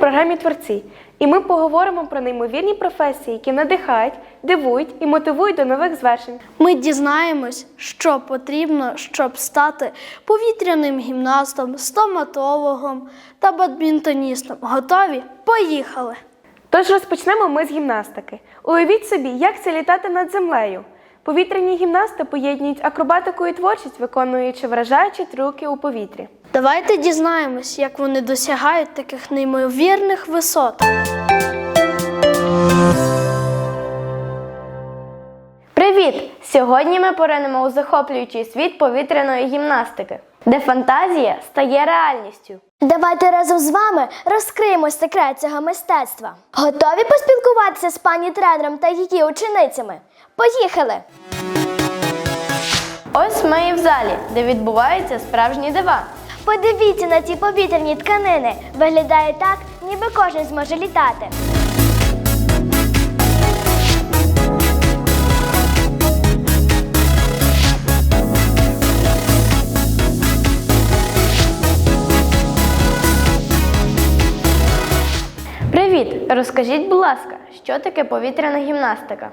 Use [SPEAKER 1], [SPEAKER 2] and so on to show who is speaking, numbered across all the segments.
[SPEAKER 1] Програмі Творці, і ми поговоримо про неймовірні професії, які надихають, дивують і мотивують до нових звершень.
[SPEAKER 2] Ми дізнаємось, що потрібно, щоб стати повітряним гімнастом, стоматологом та бадмінтоністом. Готові? Поїхали!
[SPEAKER 1] Тож розпочнемо ми з гімнастики. Уявіть собі, як це літати над землею. Повітряні гімнасти поєднують акробатику і творчість, виконуючи вражаючі трюки у повітрі.
[SPEAKER 2] Давайте дізнаємось, як вони досягають таких неймовірних висот.
[SPEAKER 3] Привіт! Сьогодні ми поринемо у захоплюючий світ повітряної гімнастики, де фантазія стає реальністю.
[SPEAKER 4] Давайте разом з вами розкриємо секрет цього мистецтва. Готові поспілкуватися з пані тренером та її ученицями? Поїхали!
[SPEAKER 3] Ось ми і в залі, де відбуваються справжні дива.
[SPEAKER 4] Подивіться на ці повітряні тканини. Виглядає так, ніби кожен зможе літати.
[SPEAKER 3] Привіт! Розкажіть, будь ласка, що таке повітряна гімнастика?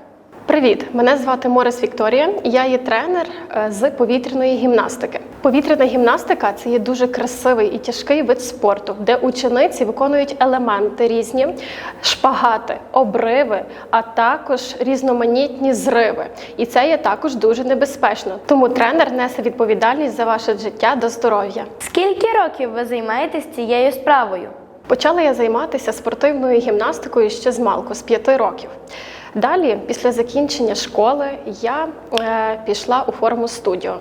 [SPEAKER 5] Привіт, мене звати Морис Вікторія. Я є тренер е, з повітряної гімнастики. Повітряна гімнастика це є дуже красивий і тяжкий вид спорту, де учениці виконують елементи різні, шпагати, обриви, а також різноманітні зриви. І це є також дуже небезпечно. Тому тренер несе відповідальність за ваше життя до здоров'я.
[SPEAKER 3] Скільки років ви займаєтесь цією справою?
[SPEAKER 5] Почала я займатися спортивною гімнастикою ще з малку, з п'яти років. Далі, після закінчення школи, я е, пішла у форму студіо.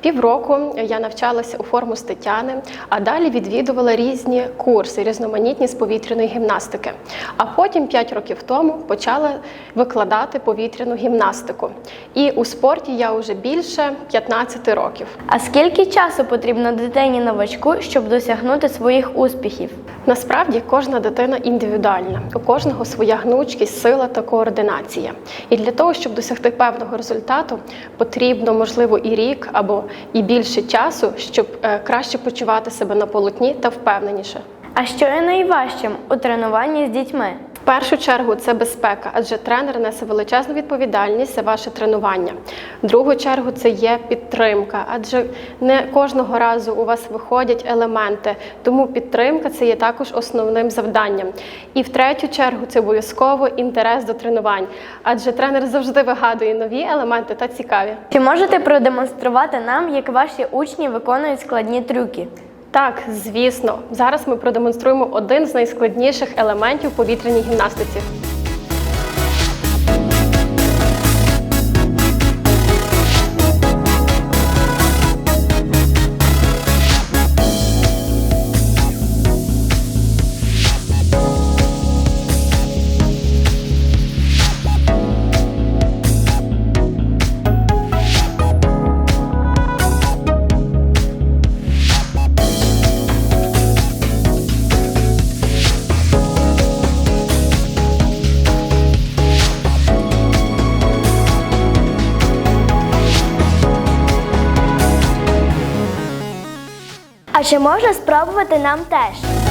[SPEAKER 5] Півроку я навчалася у форму з Тетяни, а далі відвідувала різні курси, різноманітні з повітряної гімнастики. А потім, п'ять років тому, почала викладати повітряну гімнастику. І у спорті я вже більше 15 років.
[SPEAKER 3] А скільки часу потрібно дитині новачку, щоб досягнути своїх успіхів?
[SPEAKER 5] Насправді кожна дитина індивідуальна, у кожного своя гнучкість, сила та координація. І для того, щоб досягти певного результату, потрібно, можливо, і рік або і більше часу, щоб е, краще почувати себе на полотні та впевненіше.
[SPEAKER 3] А що є найважчим у тренуванні з дітьми?
[SPEAKER 5] Першу чергу це безпека, адже тренер несе величезну відповідальність за ваше тренування. В другу чергу це є підтримка, адже не кожного разу у вас виходять елементи, тому підтримка це є також основним завданням. І в третю чергу це обов'язково інтерес до тренувань, адже тренер завжди вигадує нові елементи та цікаві.
[SPEAKER 3] Чи можете продемонструвати нам, як ваші учні виконують складні трюки?
[SPEAKER 5] Так, звісно, зараз ми продемонструємо один з найскладніших елементів повітряній гімнастиці.
[SPEAKER 4] А чи можна спробувати нам теж?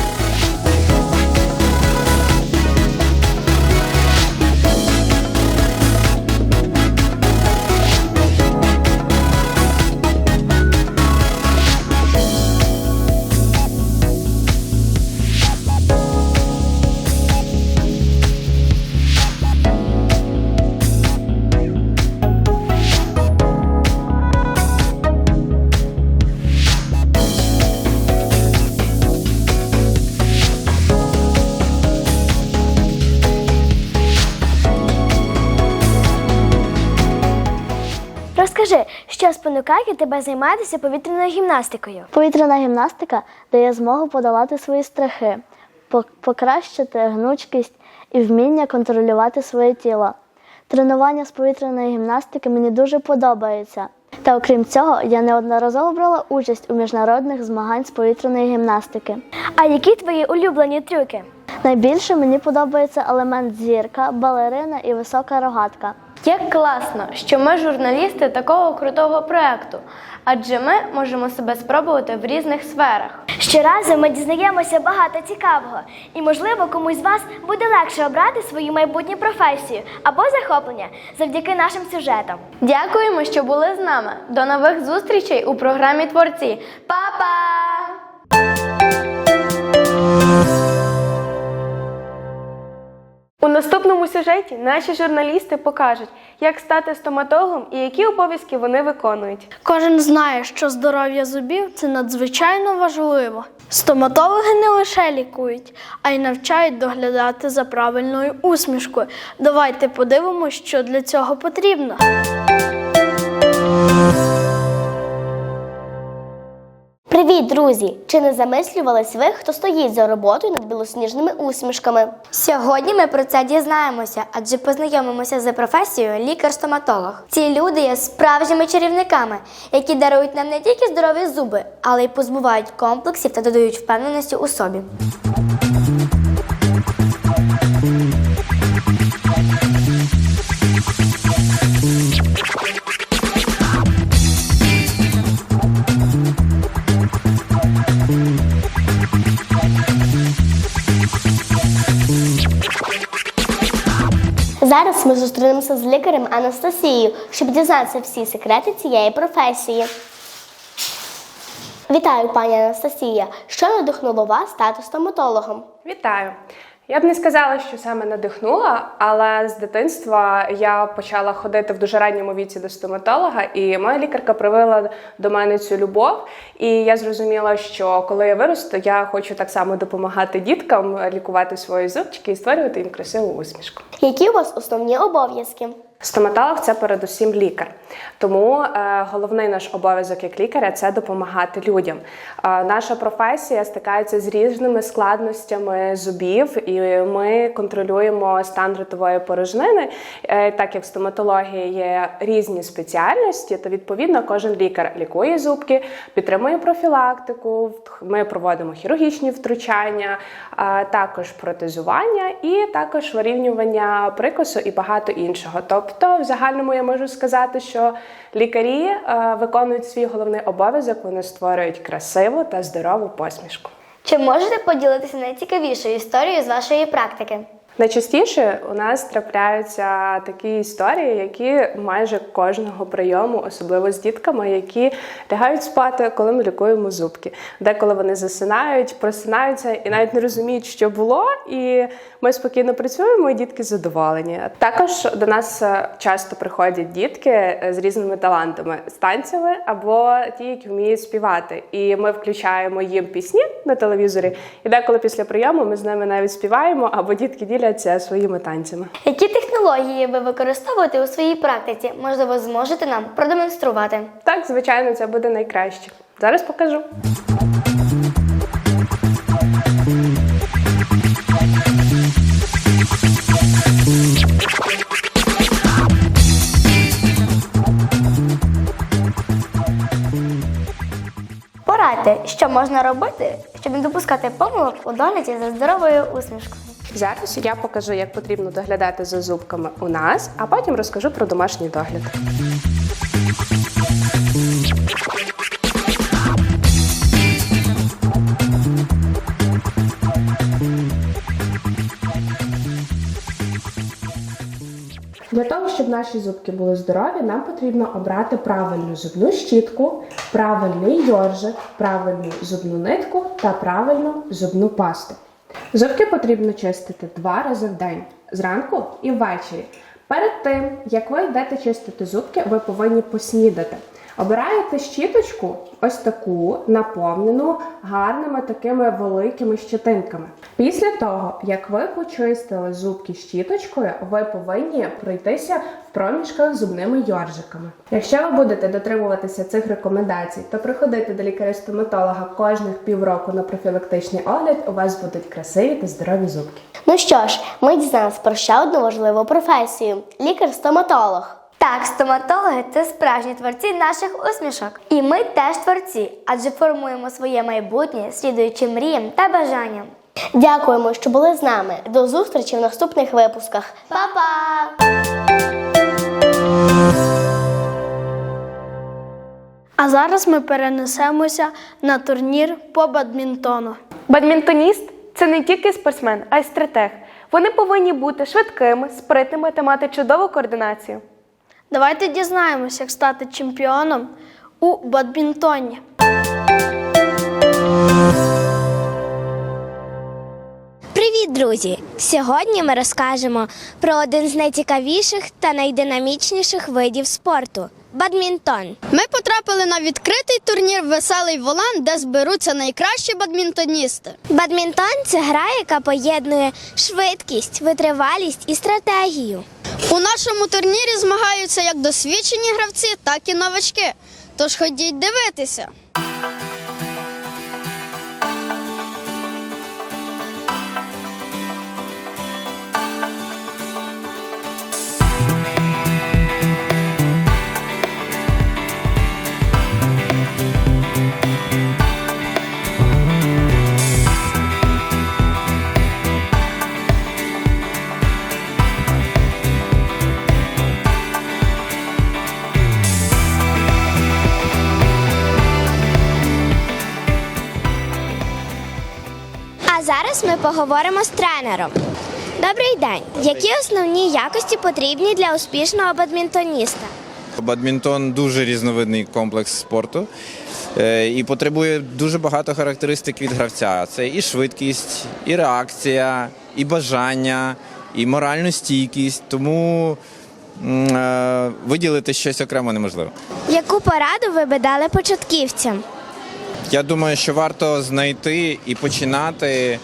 [SPEAKER 4] Що спонукає тебе займатися повітряною гімнастикою?
[SPEAKER 6] Повітряна гімнастика дає змогу подолати свої страхи, покращити гнучкість і вміння контролювати своє тіло. Тренування з повітряної гімнастики мені дуже подобається. Та окрім цього, я неодноразово брала участь у міжнародних змагань з повітряної гімнастики.
[SPEAKER 4] А які твої улюблені трюки?
[SPEAKER 6] Найбільше мені подобається елемент зірка, балерина і висока рогатка.
[SPEAKER 3] Як класно, що ми журналісти такого крутого проекту, адже ми можемо себе спробувати в різних сферах.
[SPEAKER 4] Щоразу ми дізнаємося багато цікавого, і, можливо, комусь з вас буде легше обрати свою майбутню професію або захоплення завдяки нашим сюжетам.
[SPEAKER 3] Дякуємо, що були з нами. До нових зустрічей у програмі Творці. Па-па!
[SPEAKER 1] У наступному сюжеті наші журналісти покажуть, як стати стоматологом і які обов'язки вони виконують.
[SPEAKER 2] Кожен знає, що здоров'я зубів це надзвичайно важливо. Стоматологи не лише лікують, а й навчають доглядати за правильною усмішкою. Давайте подивимося, що для цього потрібно.
[SPEAKER 4] Друзі! Чи не замислювались ви, хто стоїть за роботою над білосніжними усмішками?
[SPEAKER 7] Сьогодні ми про це дізнаємося, адже познайомимося з професією лікар-стоматолог. Ці люди є справжніми чарівниками, які дарують нам не тільки здорові зуби, але й позбувають комплексів та додають впевненості у собі.
[SPEAKER 4] Зараз ми зустрінемося з лікарем Анастасією, щоб дізнатися всі секрети цієї професії. Вітаю, пані Анастасія. Що надихнуло вас стати стоматологом?
[SPEAKER 8] Вітаю! Я б не сказала, що саме надихнула, але з дитинства я почала ходити в дуже ранньому віці до стоматолога, і моя лікарка привела до мене цю любов. І я зрозуміла, що коли я виросту, я хочу так само допомагати діткам лікувати свої зубчики і створювати їм красиву усмішку.
[SPEAKER 4] Які у вас основні обов'язки?
[SPEAKER 8] Стоматолог це передусім лікар. Тому е, головний наш обов'язок як лікаря це допомагати людям. Е, наша професія стикається з різними складностями зубів, і ми контролюємо стан ротової порожнини. Е, так як в стоматології є різні спеціальності, то відповідно кожен лікар лікує зубки, підтримує профілактику. Ми проводимо хірургічні втручання, е, також протезування і також вирівнювання прикусу і багато іншого. Тобто, в загальному я можу сказати, що лікарі е, виконують свій головний обов'язок, вони створюють красиву та здорову посмішку.
[SPEAKER 7] Чи можете поділитися найцікавішою історією з вашої практики?
[SPEAKER 8] Найчастіше у нас трапляються такі історії, які майже кожного прийому, особливо з дітками, які лягають спати, коли ми лікуємо зубки. Деколи вони засинають, просинаються і навіть не розуміють, що було. І ми спокійно працюємо, і дітки задоволені. Також до нас часто приходять дітки з різними талантами з танцями або ті, які вміють співати. І ми включаємо їм пісні на телевізорі. І деколи після прийому ми з ними навіть співаємо, або дітки діляться своїми танцями.
[SPEAKER 7] Які технології ви використовуєте у своїй практиці? Можливо, зможете нам продемонструвати?
[SPEAKER 8] Так, звичайно, це буде найкраще. Зараз покажу.
[SPEAKER 7] Порадьте, що можна робити, щоб не допускати помилок у догляді за здоровою усмішкою.
[SPEAKER 8] Зараз я покажу, як потрібно доглядати за зубками у нас, а потім розкажу про домашній догляд. Для того, щоб наші зубки були здорові, нам потрібно обрати правильну зубну щітку, правильний йоржик, правильну зубну нитку та правильну зубну пасту. Зубки потрібно чистити два рази в день зранку і ввечері. Перед тим, як ви йдете чистити зубки, ви повинні поснідати. Обираєте щіточку, ось таку наповнену гарними такими великими щетинками. Після того, як ви почистили зубки щіточкою, ви повинні пройтися в проміжках зубними йоржиками. Якщо ви будете дотримуватися цих рекомендацій та приходити до лікаря-стоматолога кожних півроку на профілактичний огляд, у вас будуть красиві та здорові зубки.
[SPEAKER 4] Ну що ж, ми дізналися про ще одну важливу професію лікар-стоматолог.
[SPEAKER 7] Так, стоматологи це справжні творці наших усмішок. І ми теж творці, адже формуємо своє майбутнє, слідуючи мріям та бажанням.
[SPEAKER 4] Дякуємо, що були з нами. До зустрічі в наступних випусках. Па-па!
[SPEAKER 2] А зараз ми перенесемося на турнір по бадмінтону.
[SPEAKER 1] Бадмінтоніст це не тільки спортсмен, а й стратег. Вони повинні бути швидкими, спритними та мати чудову координацію.
[SPEAKER 2] Давайте дізнаємось, як стати чемпіоном у бадмінтоні.
[SPEAKER 4] Привіт, друзі! Сьогодні ми розкажемо про один з найцікавіших та найдинамічніших видів спорту бадмінтон.
[SPEAKER 9] Ми потрапили на відкритий турнір Веселий Волан, де зберуться найкращі бадмінтоністи.
[SPEAKER 4] Бадмінтон це гра, яка поєднує швидкість, витривалість і стратегію.
[SPEAKER 9] У нашому турнірі змагаються як досвідчені гравці, так і новачки. Тож ходіть дивитися.
[SPEAKER 4] Зараз ми поговоримо з тренером. Добрий день. Які основні якості потрібні для успішного бадмінтоніста?
[SPEAKER 10] Бадмінтон дуже різновидний комплекс спорту е, і потребує дуже багато характеристик від гравця. Це і швидкість, і реакція, і бажання, і моральну стійкість. Тому е, виділити щось окремо неможливо.
[SPEAKER 4] Яку пораду ви би дали початківцям?
[SPEAKER 10] Я думаю, що варто знайти і починати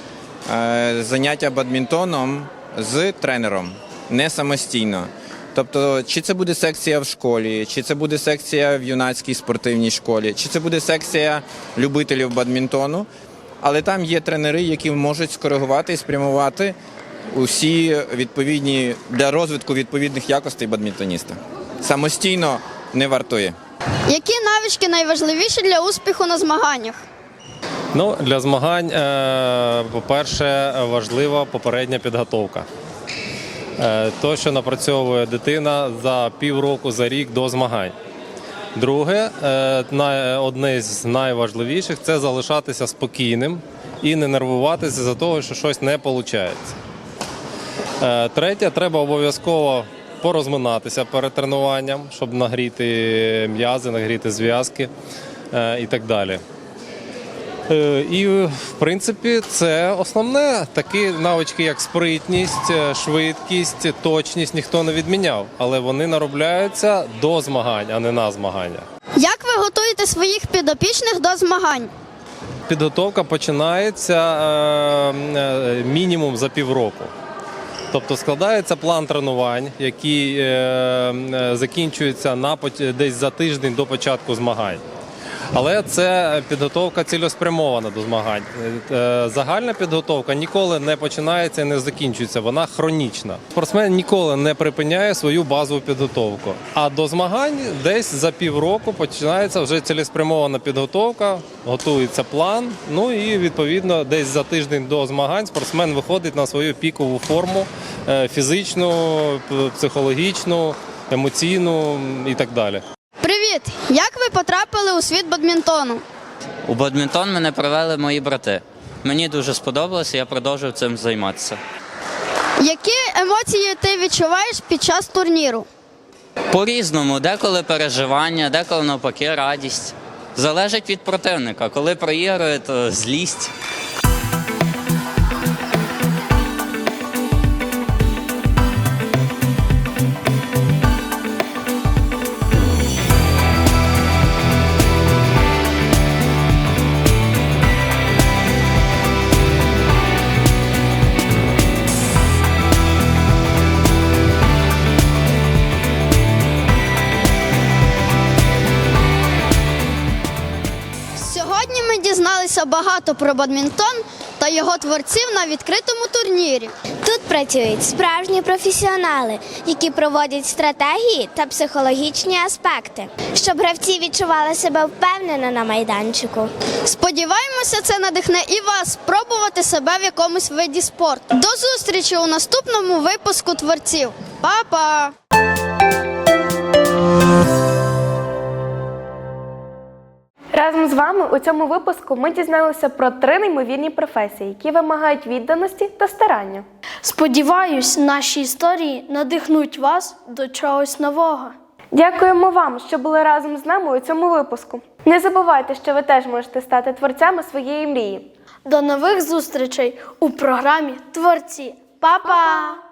[SPEAKER 10] заняття бадмінтоном з тренером, не самостійно. Тобто, чи це буде секція в школі, чи це буде секція в юнацькій спортивній школі, чи це буде секція любителів бадмінтону, але там є тренери, які можуть скоригувати і спрямувати усі відповідні для розвитку відповідних якостей бадмінтоніста. Самостійно не вартує.
[SPEAKER 9] Які навички найважливіші для успіху на змаганнях?
[SPEAKER 11] Ну, для змагань, е, по-перше, важлива попередня підготовка. Е, То, що напрацьовує дитина за півроку, за рік до змагань. Друге, е, одне з найважливіших це залишатися спокійним і не нервуватися за того, що щось не виходить. Третє, треба обов'язково порозминатися перед тренуванням, щоб нагріти м'язи, нагріти зв'язки і так далі. Е, І, в принципі, це основне. Такі навички, як спритність, е, швидкість, точність ніхто не відміняв, але вони наробляються до змагань, а не на змагання.
[SPEAKER 9] Як ви готуєте своїх підопічних до змагань?
[SPEAKER 11] Підготовка починається е, е, мінімум за півроку. Тобто складається план тренувань, який е, закінчується на десь за тиждень до початку змагань. Але це підготовка цілеспрямована до змагань. Е, Загальна підготовка ніколи не починається і не закінчується, вона хронічна. Спортсмен ніколи не припиняє свою базову підготовку. А до змагань десь за півроку починається вже цілеспрямована підготовка, готується план. Ну і відповідно десь за тиждень до змагань спортсмен виходить на свою пікову форму е, фізичну, психологічну, емоційну і так далі.
[SPEAKER 9] Як ви потрапили у світ бадмінтону?
[SPEAKER 12] У бадмінтон мене привели мої брати. Мені дуже сподобалося, я продовжив цим займатися.
[SPEAKER 9] Які емоції ти відчуваєш під час турніру?
[SPEAKER 12] По-різному, деколи переживання, деколи навпаки радість. Залежить від противника. Коли проігрує, то злість.
[SPEAKER 9] Багато про бадмінтон та його творців на відкритому турнірі.
[SPEAKER 4] Тут працюють справжні професіонали, які проводять стратегії та психологічні аспекти, щоб гравці відчували себе впевнено на майданчику.
[SPEAKER 9] Сподіваємося, це надихне і вас спробувати себе в якомусь виді спорту. До зустрічі у наступному випуску творців. Па-па!
[SPEAKER 1] Вами у цьому випуску ми дізналися про три неймовірні професії, які вимагають відданості та старання.
[SPEAKER 2] Сподіваюсь, наші історії надихнуть вас до чогось нового.
[SPEAKER 1] Дякуємо вам, що були разом з нами у цьому випуску. Не забувайте, що ви теж можете стати творцями своєї мрії.
[SPEAKER 2] До нових зустрічей у програмі Творці. Па-па!